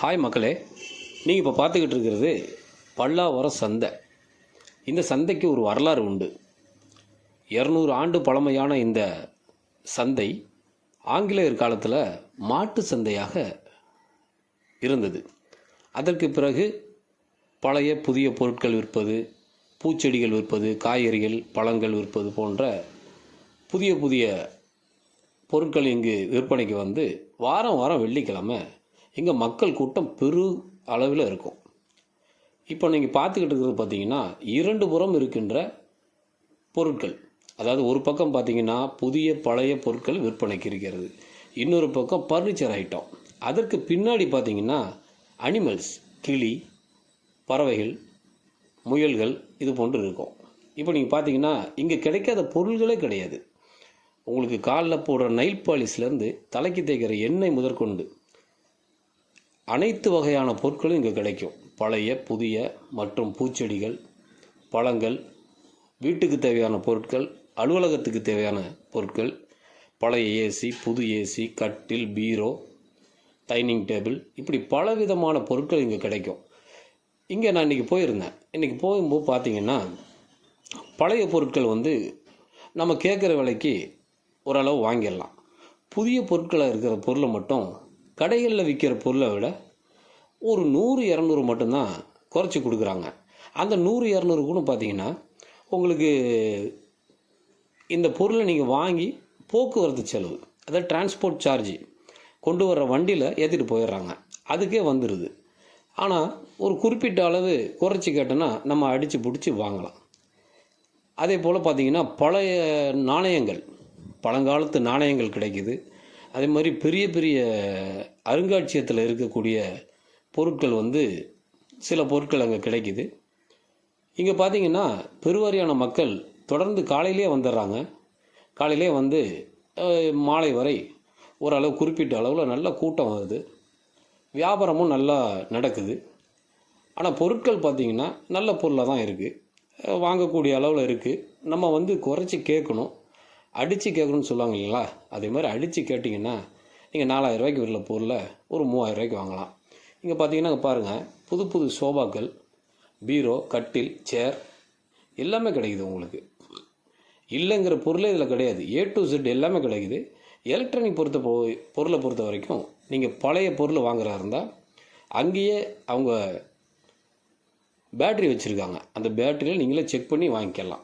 Hi மக்களே. நீங்கள் இப்போ பார்த்துக்கிட்டு இருக்கிறது பல்லாவரம் சந்தை. இந்த சந்தைக்கு ஒரு வரலாறு உண்டு. இரநூறு ஆண்டு பழமையான இந்த சந்தை ஆங்கிலேயர் காலத்தில் மாட்டு சந்தையாக இருந்தது. அதற்கு பிறகு பழைய புதிய பொருட்கள் விற்பது பூச்செடிகள் விற்பது காய்கறிகள் பழங்கள் விற்பது போன்ற புதிய புதிய பொருட்கள் இங்கு விற்பனைக்கு வந்து வாரம் வாரம் வெள்ளிக்கிழமை இங்கே மக்கள் கூட்டம் பெரு அளவில் இருக்கும். இப்போ நீங்கள் பார்த்துக்கிட்டு இருக்கிறது பார்த்தீங்கன்னா இரண்டு புறம் இருக்கின்ற பொருட்கள். அதாவது ஒரு பக்கம் பார்த்தீங்கன்னா புதிய பழைய பொருட்கள் விற்பனைக்கு இருக்கிறது. இன்னொரு பக்கம் பர்னிச்சர் ஐட்டம் அதற்கு பின்னாடி பார்த்தீங்கன்னா அனிமல்ஸ் கிளி பறவைகள் முயல்கள் இது போன்று இருக்கும். இப்போ நீங்கள் பார்த்தீங்கன்னா இங்கே கிடைக்காத பொருள்களே கிடையாது. உங்களுக்கு காலில் போடுற நைல் பாலிஷ்லேருந்து தலைக்கு தேய்க்கிற எண்ணெய் முதற்கொண்டு அனைத்து வகையான பொருட்களும் இங்கே கிடைக்கும். பழைய புதிய மற்றும் பூச்செடிகள் பழங்கள் வீட்டுக்கு தேவையான பொருட்கள் அலுவலகத்துக்கு தேவையான பொருட்கள் பழைய ஏசி புது ஏசி கட்டில் பீரோ டைனிங் டேபிள் இப்படி பலவிதமான பொருட்கள் இங்கே கிடைக்கும். இங்கே நான் இன்றைக்கி போயிருந்தேன். இன்றைக்கி போகும்போது பார்த்தீங்கன்னா பழைய பொருட்கள் வந்து நம்ம கேட்குற விலைக்கு ஓரளவு வாங்கிடலாம். புதிய பொருட்களாக இருக்கிற பொருளை மட்டும் கடைகளில் விற்கிற பொருளை விட ஒரு நூறு இரநூறு மட்டும்தான் குறைச்சி கொடுக்குறாங்க. அந்த நூறு இரநூறு கூட பார்த்தீங்கன்னா உங்களுக்கு இந்த பொருளை நீங்கள் வாங்கி போக்குவரத்து செலவு அதாவது டிரான்ஸ்போர்ட் சார்ஜ் கொண்டு வர்ற வண்டியில் ஏற்றிட்டு போயிடுறாங்க. அதுக்கே வந்துடுது ஆனால் ஒரு குறிப்பிட்ட அளவு குறைச்சி கேட்டோன்னா நம்ம அடித்து பிடிச்சி வாங்கலாம். அதே போல் பார்த்தீங்கன்னா பழைய நாணயங்கள் பழங்காலத்து நாணயங்கள் கிடைக்குது. அதே மாதிரி பெரிய பெரிய அருங்காட்சியகத்தில் இருக்கக்கூடிய பொருட்கள் வந்து சில பொருட்கள் அங்கே கிடைக்குது. இங்கே பார்த்தீங்கன்னா பெருவாரியான மக்கள் தொடர்ந்து காலையிலே வந்துடுறாங்க காலையிலே வந்து மாலை வரை ஓரளவு குறிப்பிட்ட அளவில் நல்ல கூட்டம் வருது. வியாபாரமும் நல்லா நடக்குது. ஆனால் பொருட்கள் பார்த்தீங்கன்னா நல்ல பொருளாக தான் இருக்குது வாங்கக்கூடிய அளவில் இருக்குது நம்ம வந்து குறைச்சி கேட்கணும் அடித்து கேட்கணும்னு சொல்லுவாங்க இல்லைங்களா? அதே மாதிரி அடித்து கேட்டிங்கன்னா நீங்கள் நாலாயிரம் ரூபாய்க்கு உள்ள பொருளை ஒரு மூவாயிரம் ரூபாய்க்கு வாங்கலாம். இங்கே பார்த்தீங்கன்னா பாருங்கள் புது புது சோபாக்கள் பீரோ கட்டில் சேர் எல்லாமே கிடைக்குது உங்களுக்கு. இல்லைங்கிற பொருளே இதில் கிடையாது. ஏ டு ஜெட் எல்லாமே கிடைக்குது. எலக்ட்ரானிக் பொறுத்த போ பொருளை பொறுத்த வரைக்கும் நீங்கள் பழைய பொருள் வாங்குறதா இருந்தால் அங்கேயே அவங்க பேட்டரி வச்சுருக்காங்க. அந்த பேட்டரியில் நீங்களே செக் பண்ணி வாங்கிக்கலாம்.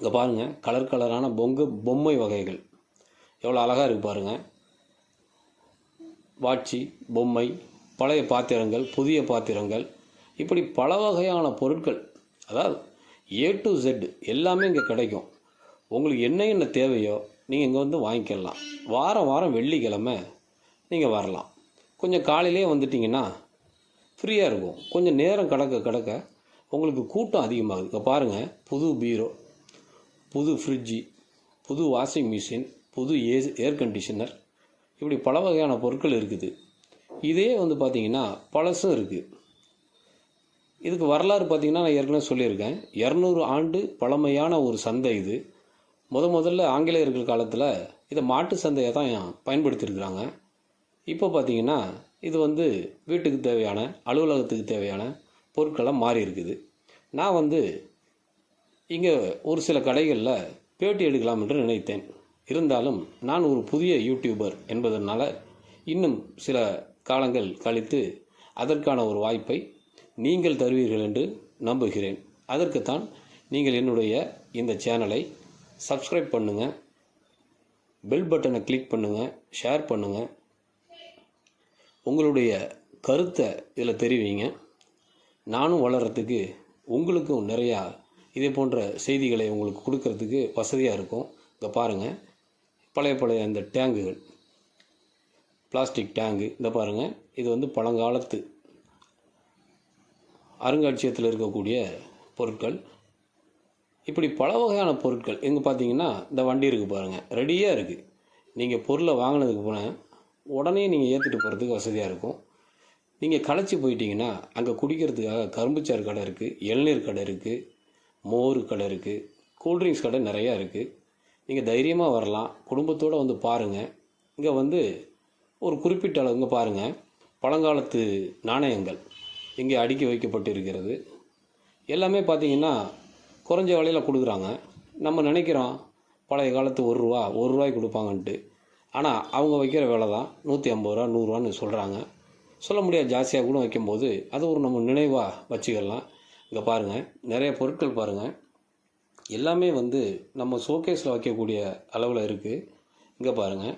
இங்கே பாருங்கள் கலர் கலரான பொங்கு பொம்மை வகைகள். எவ்வளோ அழகாக இருக்குது பாருங்கள் வாட்சி பொம்மை பழைய பாத்திரங்கள் புதிய பாத்திரங்கள். இப்படி பல வகையான பொருட்கள் அதாவது ஏ டு ஜெட் எல்லாமே இங்கே கிடைக்கும். உங்களுக்கு என்ன என்ன தேவையோ நீங்கள் இங்கே வந்து வாங்கிக்கலாம். வாரம் வாரம் வெள்ளிக்கிழமை நீங்கள் வரலாம். கொஞ்சம் காலையிலே வந்துட்டிங்கன்னா ஃப்ரீயாக இருக்கும். கொஞ்சம் நேரம் கிடக்க கிடக்க உங்களுக்கு கூட்டம் அதிகமாகுது. இப்போ பாருங்கள் புது பீரோ புது ஃப்ரிட்ஜி புது வாஷிங் மிஷின் புது ஏ ஏர் கண்டிஷனர் இப்படி பல வகையான பொருட்கள் இருக்குது. இதே வந்து பார்த்திங்கன்னா பழசும் இருக்குது இதுக்கு வரலாறு பார்த்திங்கன்னா நான் ஏற்கனவே சொல்லியிருக்கேன். இரநூறு ஆண்டு பழமையான ஒரு சந்தை இது. முத முதல்ல ஆங்கிலேயர்கள் காலத்தில் இதை மாட்டு சந்தையை தான் பயன்படுத்தியிருக்கிறாங்க. இப்போ பார்த்தீங்கன்னா இது வந்து வீட்டுக்கு தேவையான அலுவலகத்துக்கு தேவையான பொருட்களாக மாறி இருக்குது நான் வந்து இங்கே ஒரு சில கடைகளில் பேட்டி எடுக்கலாம் என்று நினைத்தேன். இருந்தாலும் நான் ஒரு புதிய யூடியூபர் என்பதனால் இன்னும் சில காலங்கள் கழித்து அதற்கான ஒரு வாய்ப்பை நீங்கள் தருவீர்கள் என்று நம்புகிறேன். அதற்குத்தான் நீங்கள் என்னுடைய இந்த சேனலை சப்ஸ்கிரைப் பண்ணுங்கள் பெல் பட்டனை கிளிக் பண்ணுங்கள் ஷேர் பண்ணுங்கள் உங்களுடைய கருத்தை இதில் தெரிவிங்க. நானும் வளர்கிறதுக்கு உங்களுக்கும் நிறையா இதே போன்ற செய்திகளை உங்களுக்கு கொடுக்கறதுக்கு வசதியாக இருக்கும். இங்கே பாருங்கள் பழைய பழைய இந்த டேங்குகள். Plastic tank. இந்த பாருங்கள் இது வந்து பழங்காலத்து அருங்காட்சியகத்தில் இருக்கக்கூடிய பொருட்கள். இப்படி பல வகையான பொருட்கள். எங்கே பார்த்தீங்கன்னா இந்த வண்டி இருக்குது பாருங்கள் ரெடியாக இருக்குது நீங்கள் பொருளை வாங்கினதுக்கு போனால் உடனே நீங்கள் ஏற்றிட்டு போகிறதுக்கு வசதியாக இருக்கும். நீங்கள் களைச்சி போயிட்டீங்கன்னா அங்கே குடிக்கிறதுக்காக கரும்புச்சாறு கடை இருக்குது இளநீர் கடை இருக்குது மோர் கடை இருக்குது கூல்ட்ரிங்க்ஸ் கடை நிறையா இருக்குது நீங்கள் தைரியமாக வரலாம். குடும்பத்தோடு வந்து பாருங்கள் இங்கே வந்து ஒரு குறிப்பிட்ட அளவுங்க பாருங்கள் பழங்காலத்து நாணயங்கள் இங்கே அடுக்கி வைக்கப்பட்டு இருக்கிறது எல்லாமே பார்த்தீங்கன்னா குறைஞ்ச விலையில் கொடுக்குறாங்க. நம்ம நினைக்கிறோம் பழைய காலத்து ஒரு ரூபா ஒரு ரூபாய்க்கு கொடுப்பாங்கன்ட்டு. ஆனால் அவங்க வைக்கிற விலை தான் நூற்றி ஐம்பது ரூபா நூறுரூவான்னு சொல்கிறாங்க சொல்ல முடியாது ஜாஸ்தியாக கூட வைக்கும்போது அது ஒரு நம்ம நினைவாக வச்சுக்கலாம். இங்கே பாருங்கள் நிறைய பொருட்கள் பாருங்கள் எல்லாமே வந்து நம்ம ஷோகேஸில் வைக்கக்கூடிய அளவில் இருக்குது இங்கே பாருங்கள்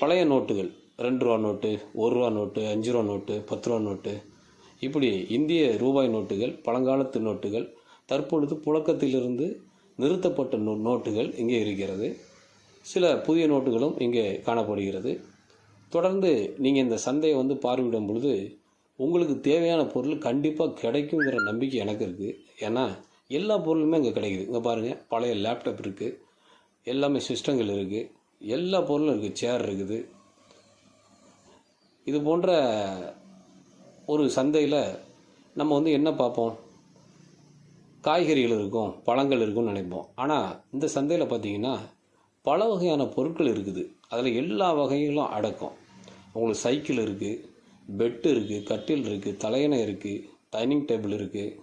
பழைய நோட்டுகள் ரெண்டு ரூபா நோட்டு ஒரு ரூபா நோட்டு அஞ்சு ரூபா நோட்டு பத்து ரூபா நோட்டு இப்படி இந்திய ரூபாய் நோட்டுகள் பழங்காலத்து நோட்டுகள் தற்பொழுது புழக்கத்திலிருந்து நிறுத்தப்பட்ட நோ நோட்டுகள் இங்கே இருக்கிறது. சில புதிய நோட்டுகளும் இங்கே காணப்படுகிறது. தொடர்ந்து நீங்கள் இந்த சந்தையை வந்து பார்வையிடும் பொழுது உங்களுக்கு தேவையான பொருள் கண்டிப்பாக கிடைக்குங்கிற நம்பிக்கை எனக்கு இருக்குது ஏன்னா எல்லா பொருளுமே இங்கே கிடைக்குது. இங்கே பாருங்கள் பழைய லேப்டாப் இருக்குது எல்லாமே சிஸ்டங்கள் இருக்குது எல்லா பொருளும் இருக்குது சேர் இருக்குது. இது போன்ற ஒரு சந்தையில் நம்ம வந்து என்ன பார்ப்போம்? காய்கறிகள் இருக்கும் பழங்கள் இருக்கும்னு நினைப்போம். ஆனால் இந்த சந்தையில் பார்த்தீங்கன்னா பல வகையான பொருட்கள் இருக்குது. அதில் எல்லா வகைகளும் அடக்கும். உங்களுக்கு சைக்கிள் இருக்குது பெட்டு இருக்குது கட்டில் இருக்குது தலையணை இருக்குது டைனிங் டேபிள் இருக்குது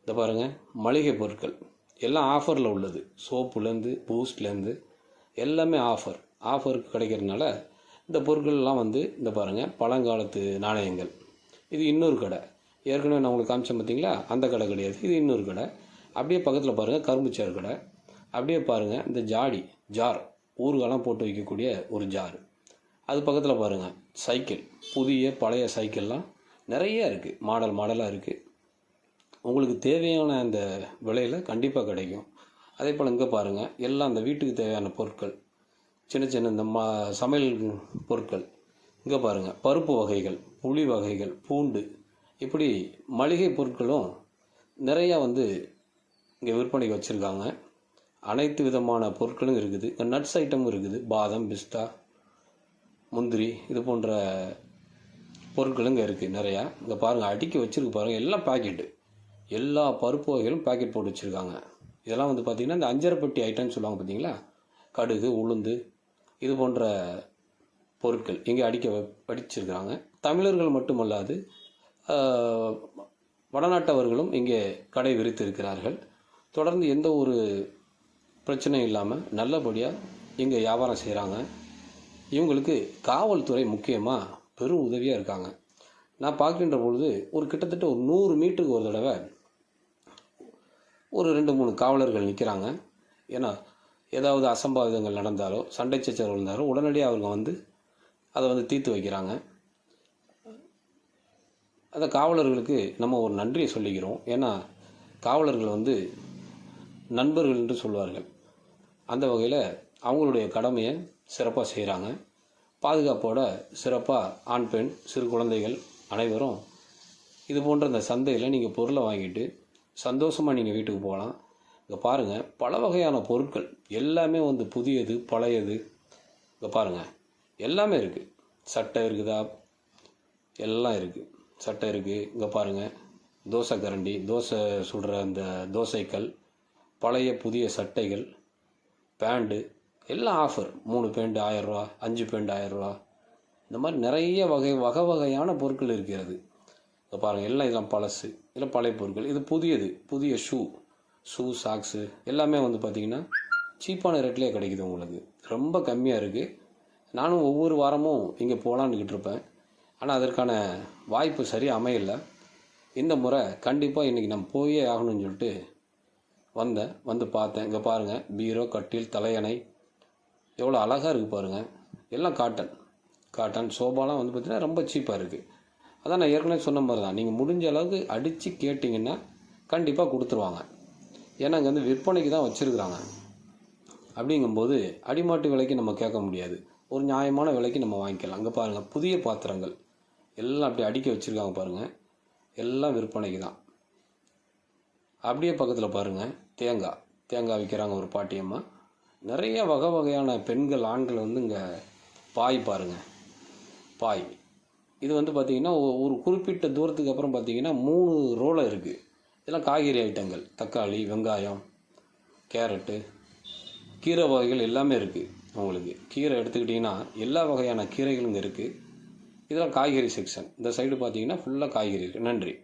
இந்த பாருங்கள் மளிகை பொருட்கள். எல்லாம் ஆஃபரில் உள்ளது. சோப்புலேருந்து பூஸ்ட்லேருந்து எல்லாமே ஆஃபர் ஆஃபருக்கு கிடைக்கிறதுனால இந்த பொருட்கள்லாம் வந்து இந்த பாருங்கள் பழங்காலத்து நாணயங்கள். இது இன்னொரு கடை. ஏற்கனவே நான் உங்களுக்கு காமிச்சேன் பார்த்தீங்களா அந்த கடை கிடையாது. இது இன்னொரு கடை. அப்படியே பக்கத்தில் பாருங்கள் கரும்புச்சாறு கடை. அப்படியே பாருங்கள் இந்த ஜாடி ஜார். ஊறுகாலாம் போட்டு வைக்கக்கூடிய ஒரு ஜார். அது பக்கத்தில் பாருங்கள் சைக்கிள் புதிய பழைய சைக்கிள்லாம் நிறைய இருக்குது மாடல் மாடலாக இருக்குது உங்களுக்கு தேவையான அந்த விலையில் கண்டிப்பாக கிடைக்கும். அதே போல் இங்கே பாருங்கள் எல்லாம் அந்த வீட்டுக்கு தேவையான பொருட்கள். சின்ன சின்ன இந்த மா சமையல் பொருட்கள். இங்கே பாருங்கள் பருப்பு வகைகள் புளி வகைகள் பூண்டு. இப்படி மளிகை பொருட்களும் நிறையா வந்து இங்கே விற்பனைக்கு வச்சுருக்காங்க. அனைத்து விதமான பொருட்களும் இருக்குது. நட்ஸ் ஐட்டமும் இருக்குது. பாதம் பிஸ்தா முந்திரி இது போன்ற பொருட்களும் இங்கே இருக்குது நிறையா. இங்கே பாருங்கள் அடுக்கி வச்சுருக்கு பாருங்கள் எல்லாம் பாக்கெட்டு எல்லா பருப்பு வகைகளும் பாக்கெட் போட்டு வச்சுருக்காங்க. இதெல்லாம் வந்து பார்த்திங்கன்னா இந்த அஞ்சரைப்பட்டி ஐட்டம்னு சொல்லுவாங்க பார்த்தீங்களா கடுகு உளுந்து இது போன்ற பொருட்கள் இங்கே அடிக்க படிச்சிருக்கிறாங்க தமிழர்கள் மட்டுமல்லாது வடநாட்டவர்களும் இங்கே கடை விரித்து இருக்கிறார்கள். தொடர்ந்து எந்த ஒரு பிரச்சனையும் இல்லாமல் நல்லபடியாக இங்கே வியாபாரம் செய்கிறாங்க இவங்களுக்கு காவல்துறை முக்கியமாக பெரும் உதவியாக இருக்காங்க. நான் பார்க்கின்ற பொழுது ஒரு கிட்டத்தட்ட ஒரு நூறு மீட்டருக்கு ஒரு தடவை ஒரு ரெண்டு மூணு காவலர்கள் நிற்கிறாங்க ஏன்னா ஏதாவது அசம்பாவிதங்கள் நடந்தாலோ சண்டை சச்சரவு இருந்தாலோ உடனடியாக அவங்க வந்து அதை வந்து தீர்த்து வைக்கிறாங்க. அந்த காவலர்களுக்கு நம்ம ஒரு நன்றியை சொல்லிக்கிறோம். ஏன்னா காவலர்கள் வந்து நண்பர்கள் என்று சொல்வார்கள். அந்த வகையில் அவங்களுடைய கடமையை சிறப்பாக செய்கிறாங்க பாதுகாப்போட சிறப்பாக ஆண் பெண் சிறு குழந்தைகள் அனைவரும் இது போன்ற இந்த சந்தையில் நீங்கள் பொருளை வாங்கிட்டு சந்தோஷமாக நீங்கள் வீட்டுக்கு போகலாம். இங்கே பாருங்கள் பல வகையான பொருட்கள் எல்லாமே வந்து புதியது பழையது. இங்கே பாருங்கள் எல்லாமே இருக்குது சட்டை இருக்குதா? எல்லாம் இருக்குது சட்டை இருக்குது இங்கே பாருங்கள் தோசை கரண்டி தோசை சுடுற அந்த தோசைக்கல் பழைய புதிய சட்டைகள் பேண்டு எல்லாம் ஆஃபர் மூணு பேண்ட் ஆயரூவா அஞ்சு பேண்ட் ஆயரூவா இந்த மாதிரி நிறைய வகை வகை வகையான பொருட்கள் இருக்கிறது. இப்போ பாருங்கள் எல்லாம் இதெல்லாம் பழசு. இதெல்லாம் பழைய பொருட்கள். இது புதியது. புதிய ஷூ ஷூ சாக்ஸு எல்லாமே வந்து பார்த்திங்கன்னா சீப்பான ரேட்லேயே கிடைக்குது உங்களுக்கு. ரொம்ப கம்மியாக இருக்குது நானும் ஒவ்வொரு வாரமும் இங்கே போகலான்னுக்கிட்டு இருப்பேன். ஆனால் அதற்கான வாய்ப்பு சரியாக அமையலை. இந்த முறை கண்டிப்பாக இன்றைக்கி நம்ம போயே ஆகணும்னு சொல்லிட்டு வந்தேன். வந்து பார்த்தேன். இங்கே பாருங்கள் பீரோ கட்டில் தலையணை எவ்வளோ அழகாக இருக்குது பாருங்கள் எல்லாம் காட்டன் காட்டன் சோபாலாம் வந்து பார்த்திங்கன்னா ரொம்ப சீப்பாக இருக்குது அதான் நான் ஏற்கனவே சொன்ன மாதிரி தான். நீங்கள் முடிஞ்ச அளவுக்கு அடித்து கேட்டிங்கன்னா கண்டிப்பாக கொடுத்துருவாங்க. ஏன்னா அங்கே வந்து விற்பனைக்கு தான் வச்சுருக்குறாங்க. அப்படிங்கும்போது அடிமாட்டு விலைக்கு நம்ம கேட்க முடியாது. ஒரு நியாயமான விலைக்கு நம்ம வாங்கிக்கலாம். அங்கே பாருங்கள் புதிய பாத்திரங்கள். எல்லாம் அப்படி அடிக்க வச்சுருக்காங்க பாருங்கள் எல்லாம் விற்பனைக்கு தான். அப்படியே பக்கத்தில் பாருங்கள் தேங்காய். தேங்காய் விற்கிறாங்க ஒரு பாட்டியம்மா நிறைய வகை வகையான பெண்கள் ஆண்கள் வந்து இங்கே பாய் பாருங்கள் பாய். இது வந்து பார்த்திங்கன்னா ஒரு குறிப்பிட்ட தூரத்துக்கு அப்புறம் பார்த்திங்கன்னா மூணு ரோலை இருக்குது இதெல்லாம் காய்கறி ஐட்டங்கள். தக்காளி வெங்காயம் கேரட்டு கீரை வகைகள் எல்லாமே இருக்குது உங்களுக்கு கீரை எடுத்துக்கிட்டிங்கன்னா எல்லா வகையான கீரைகளும் இங்கே இருக்குது இதெல்லாம் காய்கறி செக்ஷன். இந்த சைடு பார்த்தீங்கன்னா ஃபுல்லாக காய்கறி இருக்குது நன்றி.